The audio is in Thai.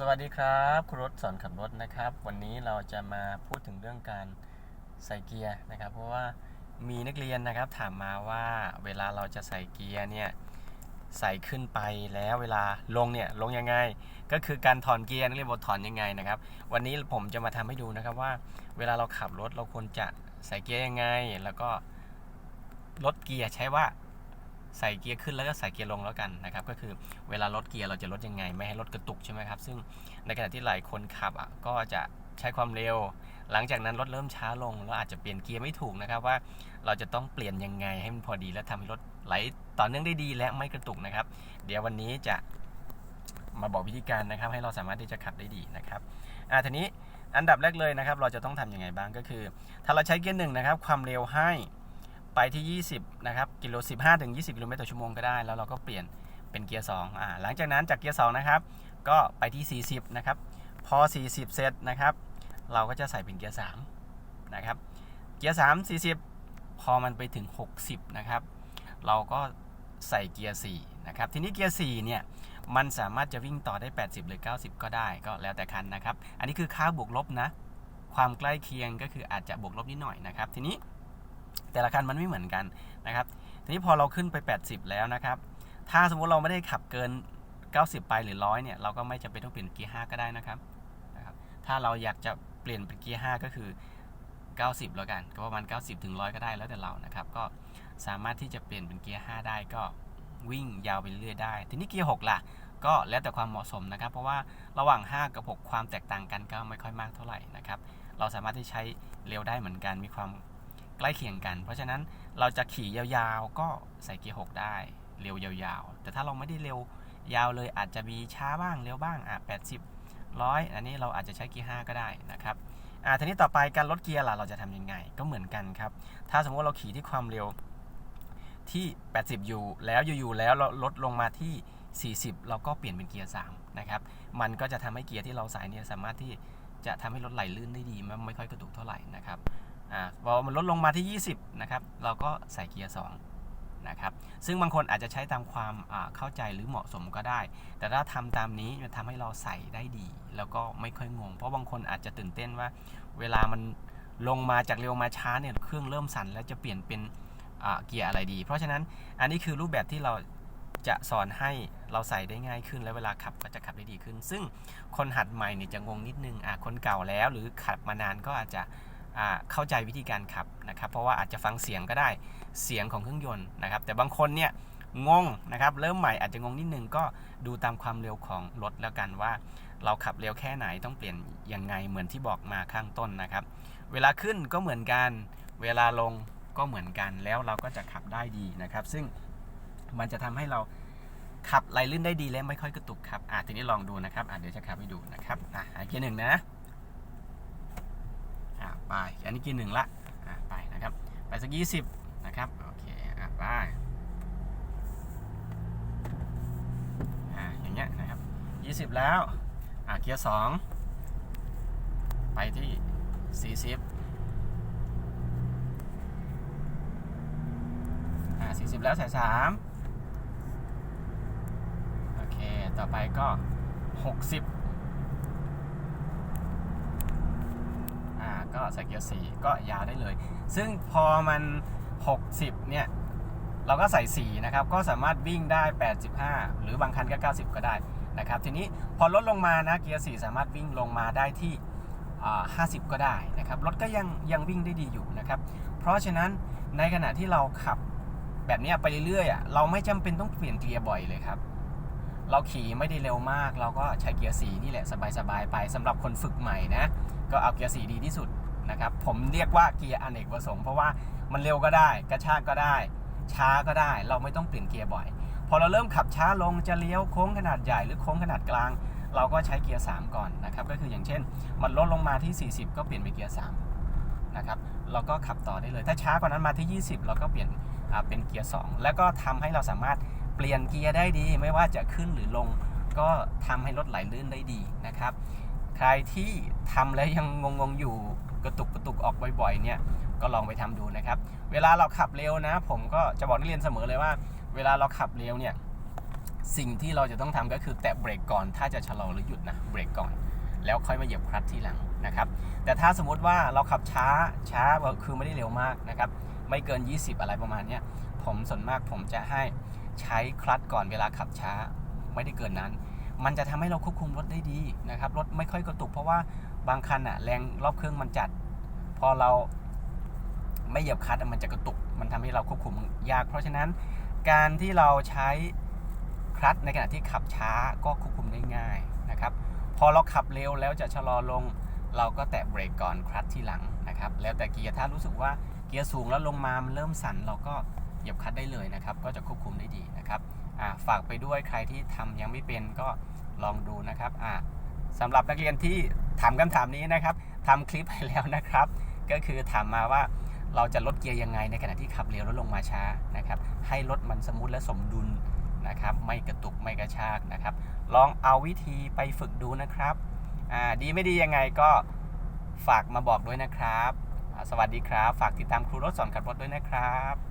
สวัสดีครับครูรถสอนขับรถนะครับ วันนี้เราจะมาพูดถึงเรื่องการใส่เกียร์นะครับ เพราะว่ามีนักเรียนนะครับถามมาว่าเวลาเราจะใส่เกียร์เนี่ยใส่ขึ้นไปแล้วเวลาลงเนี่ยลงยังไง ก็คือการถอนเกียร์นักเรียนบอกถอนยังไงนะครับ วันนี้ผมจะมาทำให้ดูนะครับว่า เวลาเราขับรถเราควรจะใส่เกียร์ยังไง แล้วก็ลดเกียร์ใช้ว่า ใส่เกียร์ขึ้นแล้วก็ใส่เกียร์ลงแล้วกันนะครับ ก็คือเวลาลดเกียร์เราจะลดยังไง ไม่ให้รถกระตุกใช่ไหมครับ ซึ่งในขณะที่หลายคนขับอะก็จะใช้ความเร็ว หลังจากนั้นรถเริ่มช้าลงแล้วอาจจะเปลี่ยนเกียร์ไม่ถูกนะครับว่าเราจะต้องเปลี่ยนยังไงให้มันพอดีและทำให้รถไหลต่อเนื่องได้ดีและไม่กระตุกนะครับ เดี๋ยววันนี้จะมาบอกวิธีการนะครับ ให้เราสามารถที่จะขับได้ดีนะครับอ่าทีนี้อันดับแรกเลยนะครับ เราจะต้องทำยังไงบ้างก็คือ ถ้าเราใช้เกียร์หนึ่งนะครับ ความเร็วให้ ไปที่ 20 นะครับ กิโล 15ถึง20 กิโลเมตรต่อชั่วโมงก็ได้ แล้วเราก็เปลี่ยนเป็นเกียร์2อ่าหลังจากนั้นจากเกียร์2นะครับ ก็ไปที่ 40 นะครับ พอ 40 เสร็จนะครับ เราก็จะใส่เป็นเกียร์3นะครับ เกียร์3 40 พอมันไปถึง 60 นะครับ เราก็ใส่เกียร์4นะครับ ทีนี้เกียร์4เนี่ย มันสามารถจะวิ่งต่อได้ 80 หรือ 90 ก็ได้ ก็แล้วแต่คันนะครับ อันนี้คือค่าบวกลบนะ ความใกล้เคียงก็คืออาจจะบวกลบนิดหน่อยนะครับ ทีนี้ แต่ละคันมันไม่เหมือนกันนะครับทีนี้พอเราขึ้นไป 80 แล้วนะครับ ถ้าสมมติเราไม่ได้ขับเกิน 90 ไปหรือร้อยเนี่ยเราก็ไม่จำเป็นต้องเปลี่ยนเกียร์5ก็ได้นะครับนะครับ ถ้าเราอยากจะเปลี่ยนเป็นเกียร์5ก็คือ 90 แล้วกัน ก็ประมาณ 90 ถึง100ก็ได้แล้วแต่เรานะครับ ก็สามารถที่จะเปลี่ยนเป็นเกียร์5ได้ก็วิ่งยาวไปเรื่อยได้ ทีนี้เกียร์6ล่ะก็แล้วแต่ความเหมาะสมนะครับ เพราะว่าระหว่าง 5 กับ 6 ความแตกต่างกันก็ไม่ค่อยมากเท่าไหร่นะครับ เราสามารถที่ใช้เร็วได้เหมือนกันมีความ ใกล้เคียงกัน เพราะฉะนั้นเราจะขี่ยาวๆ ก็ใส่เกียร์6ได้ เร็วยาวๆ แต่ถ้าเราไม่ได้เร็วยาวเลยอาจจะมีช้าบ้างเร็วบ้างอะ80ร้อยอันนี้เราอาจจะใช้เกียร์5ก็ได้นะครับอ่าทีนี้ต่อไปการลดเกียร์ล่ะเราจะทำยังไง ก็เหมือนกันครับ ถ้าสมมติเราขี่ที่ความเร็วที่ 80 อยู่ แล้วอยู่ๆแล้วเราลดลงมาที่ 40 เราก็เปลี่ยนเป็นเกียร์ 3 นะครับ มันก็จะทำให้เกียร์ที่เราใส่เนี่ยสามารถที่จะทำให้รถไหลลื่นได้ดีไม่ไม่ค่อยกระตุกเท่าไหร่นะครับ อ่าพอมันลดลงมาที่ 20 นะครับ เราก็ใส่เกียร์2นะครับ ซึ่งบางคนอาจจะใช้ตามความเข้าใจหรือเหมาะสมก็ได้ แต่ถ้าทำตามนี้มันทำให้เราใส่ได้ดี แล้วก็ไม่ค่อยงง เพราะบางคนอาจจะตื่นเต้นว่า เวลามันลงมาจากเร็วมาช้าเนี่ยเครื่องเริ่มสั่นแล้วจะเปลี่ยนเป็นเกียร์อะไรดี เพราะฉะนั้นอันนี้คือรูปแบบที่เราจะสอนให้เราใส่ได้ง่ายขึ้น และเวลาขับก็จะขับได้ดีขึ้น ซึ่งคนหัดใหม่เนี่ยจะงงนิดนึงอะคนเก่าแล้ว หรือขับมานานก็อาจจะ เข้าใจวิธีการขับนะครับ เพราะว่าอาจจะฟังเสียงก็ได้เสียงของเครื่องยนต์นะครับ แต่บางคนเนี่ยงงนะครับ เริ่มใหม่อาจจะงงนิดนึงก็ดูตามความเร็วของรถแล้วกันว่า เราขับเร็วแค่ไหนต้องเปลี่ยนยังไงเหมือนที่บอกมาข้างต้นนะครับ เวลาขึ้นก็เหมือนกัน เวลาลงก็เหมือนกันแล้วเราก็จะขับได้ดีนะครับ ซึ่งมันจะทำให้เราขับไหลลื่นได้ดีและไม่ค่อยกระตุกครับอะทีนี้ลองดูนะครับอะเดี๋ยวจะขับให้ดูนะครับอะอะเกียร์หนึ่งนะ ไปอันนี้กินหนึ่งละไปนะครับ ไปสักยี่สิบนะครับโอเคอะไปอะอย่างเงี้ยนะครับยี่สิบแล้วอะเกียร์สองไปที่สี่สิบอะสี่สิบแล้วใส่สามโอเค ต่อไปก็หกสิบ อ่า ก็ใส่เกียร์4ก็ยาวได้เลย ซึ่งพอมัน 60 เนี่ย เราก็ใส่ 4 นะครับ ก็สามารถวิ่งได้ 85 หรือบางคันก็ 90 ก็ได้นะครับ ทีนี้พอลดลงมานะเกียร์ 4 สามารถวิ่งลงมาได้ที่อ่า50 ก็ได้นะครับ รถก็ยังยังวิ่งได้ดีอยู่นะครับ เพราะฉะนั้นในขณะที่เราขับแบบนี้ไปเรื่อยๆเราไม่จำเป็นต้องเปลี่ยนเกียร์บ่อยเลยครับ เราขี่ไม่ได้เร็วมาก เราก็ใช้เกียร์สีนี่แหละสบายๆไปสำหรับคนฝึกใหม่นะก็เอาเกียร์สีดีที่สุดนะครับผมเรียกว่าเกียร์อเนกประสงค์เพราะว่ามันเร็วก็ได้ กระชากก็ได้ ช้าก็ได้ เราไม่ต้องเปลี่ยนเกียร์บ่อย พอเราเริ่มขับช้าลงจะเลี้ยวโค้งขนาดใหญ่หรือโค้งขนาดกลาง เราก็ใช้เกียร์ 3 ก่อนนะครับก็คืออย่างเช่น มันลดลงมาที่ 40 ก็เปลี่ยนเป็นเกียร์3นะครับเราก็ขับต่อได้เลยถ้าช้ากว่านั้นมาที่ 20 เราก็เปลี่ยนเป็นเกียร์ 2 แล้วก็ทำให้เราสามารถ เปลี่ยนเกียร์ได้ดี ไม่ว่าจะขึ้นหรือลง ก็ทำให้รถไหลลื่นได้ดีนะครับ ใครที่ทำแล้วยังงงๆอยู่กระตุกกระตุกออกบ่อยๆเนี่ยก็ลองไปทำดูนะครับ เวลาเราขับเร็วนะ ผมก็จะบอกนักเรียนเสมอเลยว่า เวลาเราขับเร็วเนี่ยสิ่งที่เราจะต้องทำก็คือแตะเบรกก่อน ถ้าจะชะลอหรือหยุดนะเบรกก่อน แล้วค่อยมาเหยียบคลัตช์ทีหลังนะครับ แต่ถ้าสมมุติว่าเราขับช้าช้าคือไม่ได้เร็วมากนะครับ ไม่เกิน 20 อะไรประมาณเนี้ยผมส่วนมากผมจะให้ ใช้คลัตช์ก่อนเวลาขับช้าไม่ได้เกินนั้น มันจะทำให้เราควบคุมรถได้ดีนะครับรถไม่ค่อยกระตุกเพราะว่าบางคันอะแรงรอบเครื่องมันจัด พอเราไม่เหยียบคลัตช์มันจะกระตุก มันทำให้เราควบคุมยาก เพราะฉะนั้นการที่เราใช้คลัตช์ในขณะที่ขับช้าก็ควบคุมได้ง่ายนะครับ พอเราขับเร็วแล้วจะชะลอลง เราก็แตะเบรกก่อนคลัตช์ทีหลังนะครับ แล้วแต่เกียร์ถ้ารู้สึกว่าเกียร์สูงแล้วลงมามันเริ่มสั่นเราก็ ยียบคลัตช์ได้เลยนะครับ ก็จะควบคุมได้ดีนะครับฝากไปด้วยใครที่ทำยังไม่เป็นก็ลองดูนะครับอ่าสำหรับนักเรียนที่ถามคำถามนี้นะครับทำคลิปไปแล้วนะครับ ก็คือถามมาว่าเราจะลดเกียร์ยังไงในขณะที่ขับเร็วแล้วลงมาช้านะครับ ให้รถมันสมูทและสมดุลนะครับ ไม่กระตุกไม่กระชากนะครับ ลองเอาวิธีไปฝึกดูนะครับดีไม่ดียังไงก็ฝากมาบอกด้วยนะครับ สวัสดีครับ ฝากติดตามครูรถสอนขับรถด้วยนะครับ